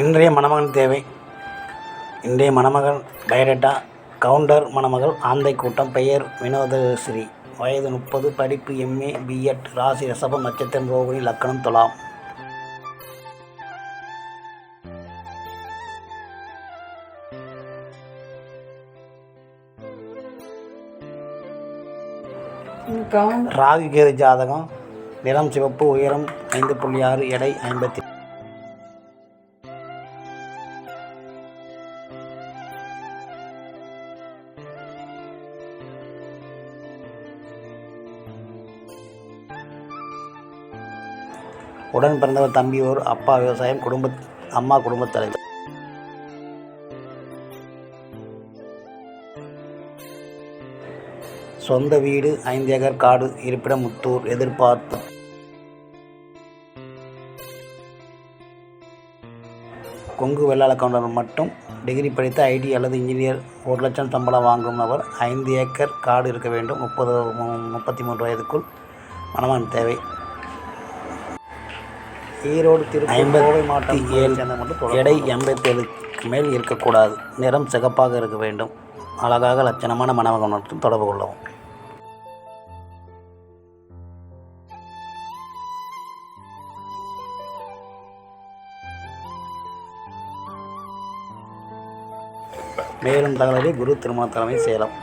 இன்றைய மணமகன் தேவை. இன்றைய மணமகன் பயோடேட்டா கவுண்டர் மணமகள் ஆந்தை கூட்டம் பெயர் வினோதஸ்ரீ வயது முப்பது படிப்பு எம்ஏ பிஎட் ராசி ரிஷபம் நட்சத்திரம் ரோகிணி லக்கணம் துலாம். ராகு கேது ஜாதகம் நிறம் சிவப்பு உயரம் ஐந்து புள்ளி ஆறு எடை ஐம்பத்தி உடன் பிறந்தவர் தம்பி ஒரு அப்பா விவசாயம் குடும்ப அம்மா குடும்பத் தலைவர். சொந்த வீடு ஐந்து ஏக்கர் காடு இருப்பிடம் முத்தூர் எதிர்பார்ப்பு. கொங்கு வெள்ளாள கவுண்டர் மட்டும் டிகிரி படித்த ஐடி அல்லது இன்ஜினியர் ஒரு லட்சம் சம்பளம் வாங்கும் நபர் ஐந்து ஏக்கர் காடு இருக்க வேண்டும். முப்பது முப்பத்தி மூன்று வயதுக்குள் மணமகன் தேவை. ஈரோடு திரு ஐம்பத்தி மாவட்டம் ஏழு எடை எண்பத்தேழுக்கு மேல் இருக்கக்கூடாது. நிறம் சிகப்பாக இருக்க வேண்டும். அழகாக லட்சணமான மணமகன் மட்டும் தொடர்பு கொள்ளவும். மேலும் தகவலை குரு திருமண தலைமை சேலம்